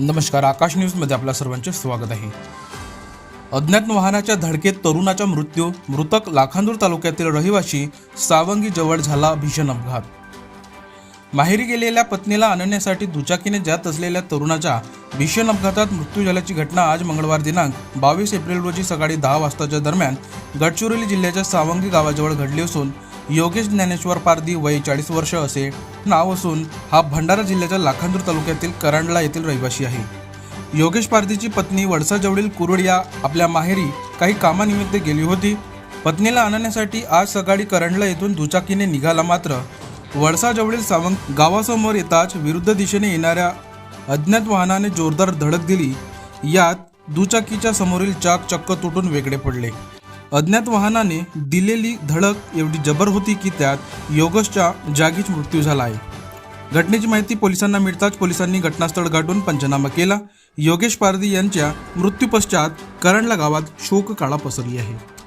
नमस्कार आकाश न्यूजमध्ये आपल्या सर्वांचे स्वागत आहे. अज्ञात वाहनाच्या धडकेत तरुणाचा मृत्यू मृतक लाखांदूर तालुक्यातील रहिवासी सावंगी जवळ झाला भीषण अपघात. माहेरी गेलेल्या पत्नीला आणण्यासाठी दुचाकीने जात असलेल्या तरुणाचा भीषण अपघातात मृत्यू झाल्याची घटना आज मंगळवार दिनांक बावीस एप्रिल रोजी सकाळी दहा वाजताच्या दरम्यान गडचिरोली जिल्ह्याच्या सावंगी गावाजवळ घडली असून योगेश ज्ञानेश्वर पारदी वय चाळीस वर्ष असे नाव असून हा भंडारा जिल्ह्याच्या लाखांदूर तालुक्यातील करांडला येथील रहिवासी आहे. योगेश पारदीची पत्नी वडसाजवळील कुरुड या आपल्या माहेरी काही कामानिमित्त गेली होती. पत्नीला आणण्यासाठी आज सकाळी करंडला येथून दुचाकीने निघाला मात्र वडसाजवळील सावंत गावासमोर येताच विरुद्ध दिशेने येणाऱ्या अज्ञात वाहनाने जोरदार धडक दिली. यात दुचाकीच्या समोरील चाक चक्क तुटून वेगळे पडले. अज्ञात वाहनाने दिलेली धडक एवढी जबर होती की त्यात योगसच्या जागीच मृत्यू झाला आहे. घटनेची माहिती पोलिसांना मिळताच पोलिसांनी घटनास्थळ गाठून पंचनामा केला. योगेश पारदी यांच्या मृत्यूपश्चात करंडला गावात शोककाळा पसरली आहे.